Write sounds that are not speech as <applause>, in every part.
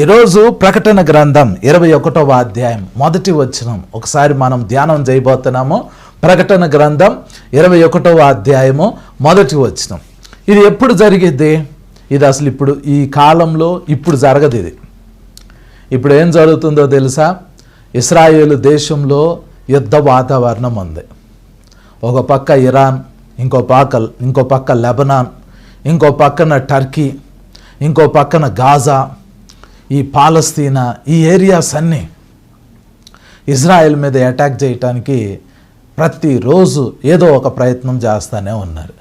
ఈరోజు ప్రకటన గ్రంథం ఇరవై ఒకటవ అధ్యాయం మొదటి వచనం. ఒకసారి మనం ధ్యానం చేయబోతున్నాము. ప్రకటన గ్రంథం ఇరవై ఒకటవ అధ్యాయము మొదటి వచనం. ఇది ఎప్పుడు జరిగిద్ది? ఇది అసలు ఇప్పుడు ఈ కాలంలో ఇప్పుడు జరగదు ఇది. ఇప్పుడు ఏం జరుగుతుందో తెలుసా? ఇస్రాయేల్ దేశంలో యుద్ధ వాతావరణం ఉంది. ఒక పక్క ఇరాన్ ఇంకో పక్క ఇంకో పక్క లెబనాన్ ఇంకో పక్కన టర్కీ ఇంకో పక్కన గాజా ఈ పాలస్తీనా ఈ ఏరియాస్ అన్నీ ఇజ్రాయెల్ మీద అటాక్ చేయటానికి ప్రతిరోజు ఏదో ఒక ప్రయత్నం చేస్తూనే ఉన్నారు.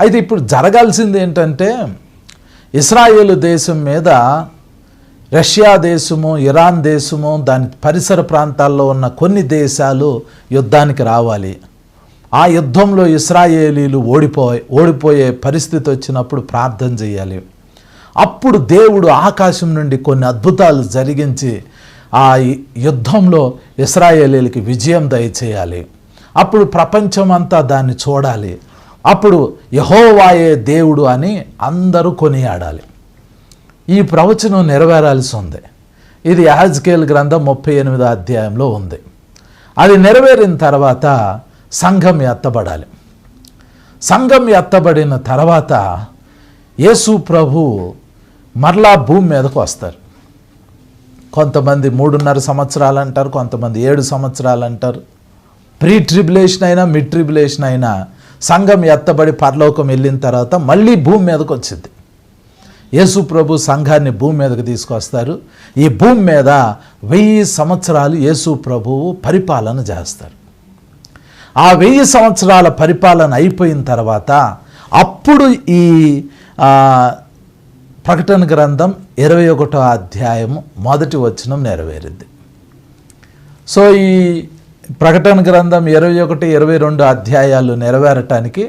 అయితే ఇప్పుడు జరగాల్సింది ఏంటంటే ఇస్రాయేల్ దేశం మీద రష్యా దేశము ఇరాన్ దేశము దాని పరిసర ప్రాంతాల్లో ఉన్న కొన్ని దేశాలు యుద్ధానికి రావాలి. ఆ యుద్ధంలో ఇస్రాయేలీలు ఓడిపోయి ఓడిపోయే పరిస్థితి వచ్చినప్పుడు ప్రార్థన చేయాలి. అప్పుడు దేవుడు ఆకాశం నుండి కొన్ని అద్భుతాలు జరిగించి ఆ యుద్ధంలో ఇస్రాయేలీలకి విజయం దయచేయాలి. అప్పుడు ప్రపంచమంతా దాన్ని చూడాలి. అప్పుడు యహోవాయే దేవుడు అని అందరూ కొనియాడాలి. ఈ ప్రవచనం నెరవేరాల్సి ఉంది. ఇది యాజ్కేల్ గ్రంథం ముప్పై ఎనిమిదో అధ్యాయంలో ఉంది. అది నెరవేరిన తర్వాత సంఘం ఎత్తబడాలి. సంఘం ఎత్తబడిన తర్వాత యేసు ప్రభు మరలా భూమి మీదకు వస్తారు. కొంతమంది మూడున్నర సంవత్సరాలు అంటారు కొంతమంది ఏడు సంవత్సరాలు అంటారు. ప్రీ ట్రిబులేషన్ అయినా మిడ్ ట్రిబులేషన్ అయినా సంఘం ఎత్తబడి పరలోకం వెళ్ళిన తర్వాత మళ్ళీ భూమి మీదకు వచ్చింది. యేసు ప్రభు సంఘాన్ని భూమి మీదకు తీసుకొస్తారు. ఈ భూమి మీద వెయ్యి సంవత్సరాలు యేసు ప్రభువు పరిపాలన చేస్తారు. ఆ వెయ్యి సంవత్సరాల పరిపాలన అయిపోయిన తర్వాత అప్పుడు ఈ ప్రకటన గ్రంథం ఇరవై ఒకటో అధ్యాయము మొదటి వచనం నెరవేరింది. సో ఈ ప్రకటన గ్రంథం ఇరవై ఒకటి ఇరవై రెండు అధ్యాయాలు నెరవేరటానికి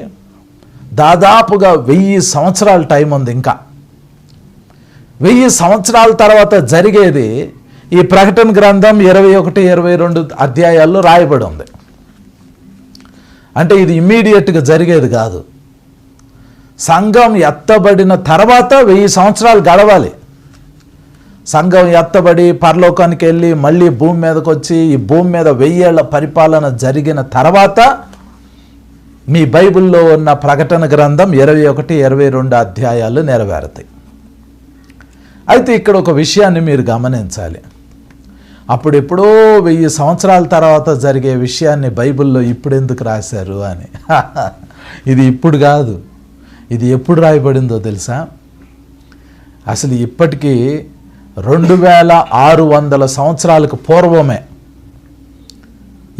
దాదాపుగా వెయ్యి సంవత్సరాల టైం ఉంది ఇంకా. వెయ్యి సంవత్సరాల తర్వాత జరిగేది ఈ ప్రకటన గ్రంథం ఇరవై ఒకటి ఇరవై రెండు అధ్యాయాల్లో రాయబడి ఉంది. అంటే ఇది ఇమ్మీడియట్గా జరిగేది కాదు. సంఘం ఎత్తబడిన తర్వాత వెయ్యి సంవత్సరాలు గడవాలి. సంఘం ఎత్తబడి పరలోకానికి వెళ్ళి మళ్ళీ భూమి మీదకి వచ్చి ఈ భూమి మీద వెయ్యేళ్ళ పరిపాలన జరిగిన తర్వాత మీ బైబిల్లో ఉన్న ప్రకటన గ్రంథం ఇరవై ఒకటి ఇరవై రెండు అధ్యాయాలు నెరవేరుతాయి. అయితే ఇక్కడ ఒక విషయాన్ని మీరు గమనించాలి. అప్పుడు ఎప్పుడో వెయ్యి సంవత్సరాల తర్వాత జరిగే విషయాన్ని బైబిల్లో ఇప్పుడు ఎందుకు రాశారు అని. <laughs> ఇది ఇప్పుడు కాదు. ఇది ఎప్పుడు రాయబడిందో తెలుసా? అసలు ఇప్పటికీ రెండు వేల ఆరు వందల సంవత్సరాలకు పూర్వమే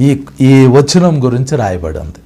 ఈ ఈ వచనం గురించి రాయబడింది.